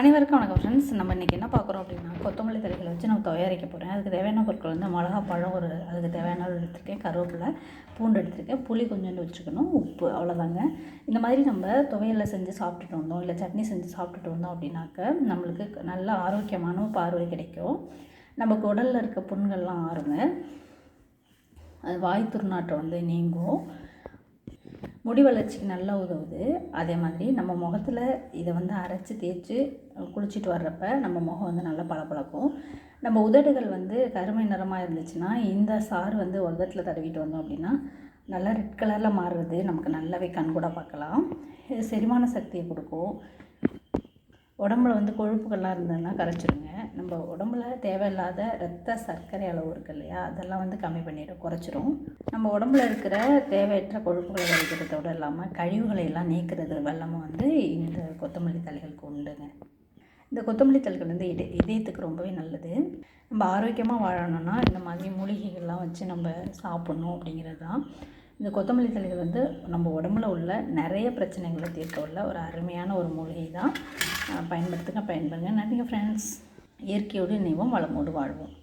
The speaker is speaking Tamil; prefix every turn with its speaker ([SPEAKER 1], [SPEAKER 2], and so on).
[SPEAKER 1] அனைவருக்கும் வணக்கம் ஃப்ரெண்ட்ஸ் நம்ம இன்றைக்கி என்ன பார்க்குறோம் அப்படின்னா கொத்தமல்லி தழைகளை வச்சு நம்ம தயாரிக்க போகிறேன் அதுக்கு தேவையான பொருட்கள் வந்து மிளகா பழம் ஒரு அதுக்கு தேவையான எடுத்துருக்கேன் எடுத்திருக்கேன். கருவேப்பிலை பூண்டு எடுத்திருக்கேன். புளி கொஞ்சோண்டு வச்சுக்கணும். உப்பு அவ்வளோதாங்க இந்த மாதிரி நம்ம துவையலில் செஞ்சு சாப்பிட்டுட்டு வந்தோம் இல்லை சட்னி செஞ்சு சாப்பிட்டுட்டு வந்தோம் அப்படின்னாக்க நம்மளுக்கு நல்ல ஆரோக்கியமான பார்வை கிடைக்கும். நமக்கு உடலில் இருக்க புண்கள்லாம் ஆறுங்க. அது வாய் துர்நாற்றம் வந்து நீங்கும். முடி வளர்ச்சிக்கு நல்லா உதவுது. அதே மாதிரி நம்ம முகத்தில் இதை வந்து அரைச்சி தேய்ச்சி குளிச்சுட்டு வர்றப்ப நம்ம முகம் வந்து நல்லா பளபளக்கும். நம்ம உதடுகள் வந்து கருமை நிறமாக இருந்துச்சுன்னா இந்த சாறு வந்து உதட்டில் தடவிட்டு வந்தோம் அப்படின்னா நல்லா ரெட் கலரில் மாறுறது நமக்கு நல்லாவே கண் கூட பார்க்கலாம். இது செரிமான சக்தியை கொடுக்கும். உடம்புல வந்து கொழுப்புகள்லாம் இருந்ததுன்னா கரைச்சிருங்க நம்ம உடம்புல தேவையில்லாத ரத்த சர்க்கரை அளவு இருக்கு இல்லையா? அதெல்லாம் வந்து கம்மி பண்ணிடும் குறைச்சிரும். நம்ம உடம்புல இருக்கிற தேவையற்ற கொழுப்புகளை வரைக்கிறதோடு இல்லாமல் கழிவுகளை எல்லாம் நீக்கிறது வல்லமும் வந்து இந்த கொத்தமல்லி தலைகளுக்கு உண்டுங்க. இந்த கொத்தமல்லி தழைகள் வந்து இட இதயத்துக்கு ரொம்பவே நல்லது. நம்ம ஆரோக்கியமாக வாழணும்னா இந்த மாதிரி மூலிகைகள்லாம் வச்சு நம்ம சாப்பிட்ணும் அப்படிங்கிறது தான். இந்த கொத்தமல்லி தழைகள் வந்து நம்ம உடம்புல உள்ள நிறைய பிரச்சனைகளை தீர்க்க உள்ள ஒரு அருமையான ஒரு மூலிகை தான். பயன்படுத்துங்க பயன்படுங்க. நன்றிங்க ஃப்ரெண்ட்ஸ் இயற்கையோடு இணைவோம் வளமோடு வாழ்வோம்.